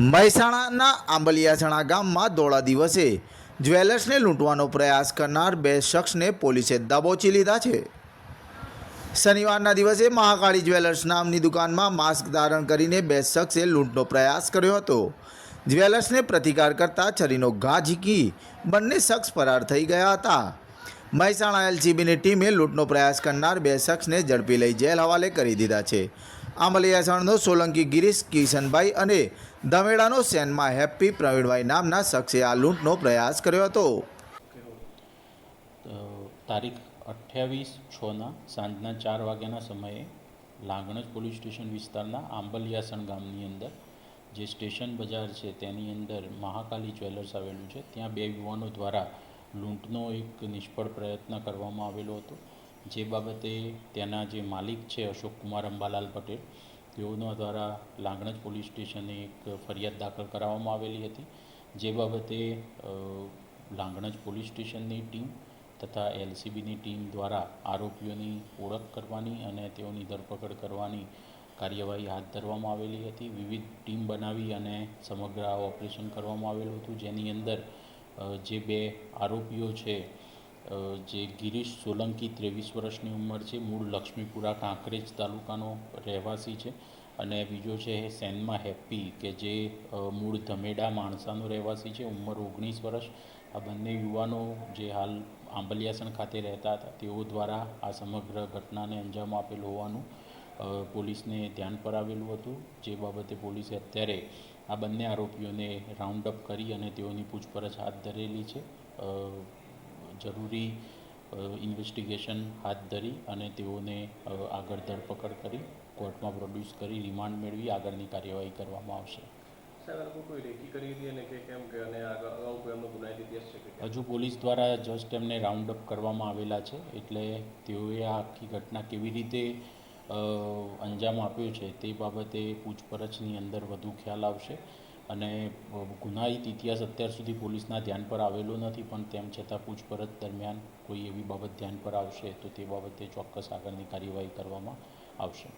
મહેસાણાના આંબલિયાસણા ગામમાં દોડા દિવસે જ્વેલર્સને લૂંટવાનો પ્રયાસ કરનાર બે શખ્સને પોલીસે દબોચી લીધા છે. શનિવારના દિવસે મહાકાળી જ્વેલર્સ નામની દુકાનમાં માસ્ક ધારણ કરીને બે શખ્સે લૂંટનો પ્રયાસ કર્યો હતો. જ્વેલર્સને પ્રતિકાર કરતા છરીનો ઘા ઝીકી બંને શખ્સ ફરાર થઈ ગયા હતા. મહેસાણા એલસીબીની ટીમે લૂંટનો પ્રયાસ કરનાર બે શખ્સને ઝડપી લઈ જેલ હવાલે કરી દીધા છે. આંબલિયાસણનો સોલંકી ગિરીશ, કિશનભાઈ અને ધમેડાનો સેનમાં હેપ્પી પ્રવીણભાઈ નામના શખ્સે આ લૂંટનો પ્રયાસ કર્યો હતો. તારીખ અઠ્યાવીસ છના સાંજના ચાર વાગ્યાના સમયે લાંગણજ પોલીસ સ્ટેશન વિસ્તારના આંબલિયાસણ ગામની અંદર જે સ્ટેશન બજાર છે તેની અંદર મહાકાલી જ્વેલર્સ આવેલું છે. ત્યાં બે યુવાનો દ્વારા લૂંટનો એક નિષ્ફળ પ્રયત્ન કરવામાં આવેલો હતો. જે બાબતે ત્યાંના જે માલિક છે અશોક કુમાર અંબાલાલ પટેલ, તેઓના દ્વારા લાંગણજ પોલીસ સ્ટેશને એક ફરિયાદ દાખલ કરાવવામાં આવેલી હતી. જે બાબતે લાંગણજ પોલીસ સ્ટેશનની ટીમ તથા એલસીબીની ટીમ દ્વારા આરોપીઓની ઓળખ કરવાની અને તેઓની ધરપકડ કરવાની કાર્યવાહી હાથ ધરવામાં આવેલી હતી. વિવિધ ટીમ બનાવી અને સમગ્ર ઓપરેશન કરવામાં આવેલું હતું. જેની અંદર જે બે આરોપીઓ છે જે ગિરીશ સોલંકી ત્રેવીસ વર્ષની ઉંમર છે, મૂળ લક્ષ્મીપુરા, કાંકરેજ તાલુકાનો રહેવાસી છે. અને બીજો છે સેનમાં હેપ્પી, કે જે મૂળ ધમેડા માણસાનો રહેવાસી છે, ઉંમર ઓગણીસ વર્ષ. આ બંને યુવાનો જે હાલ આંબલિયાસણ ખાતે રહેતા હતા, તેઓ દ્વારા આ સમગ્ર ઘટનાને અંજામ આપેલ હોવાનું પોલીસને ધ્યાન પર આવેલું હતું. જે બાબતે પોલીસે અત્યારે આ બંને આરોપીઓને રાઉન્ડ અપ કરી અને તેઓની પૂછપરછ હાથ ધરેલી છે. જરૂરી ઇન્વેસ્ટિગેશન હાથ ધરી અને તેઓને આગળ ધરપકડ કરી કોર્ટમાં પ્રોડ્યુસ કરી રિમાન્ડ મેળવી આગળની કાર્યવાહી કરવામાં આવશે. હજુ પોલીસ દ્વારા જસ્ટ એમને રાઉન્ડ અપ કરવામાં આવેલા છે એટલે તેઓએ આ આખી ઘટના કેવી રીતે અંજામ આપ્યો છે તે બાબતે પૂછપરછની અંદર વધુ ખ્યાલ આવશે. અને ગુનાહિત ઇતિહાસ અત્યાર સુધી પોલીસના ધ્યાન પર આવેલો નથી, પણ તેમ છતાં પૂછપરછ દરમિયાન કોઈ એવી બાબત ધ્યાન પર આવશે તો તે બાબતે ચોક્કસ આગળની કાર્યવાહી કરવામાં આવશે.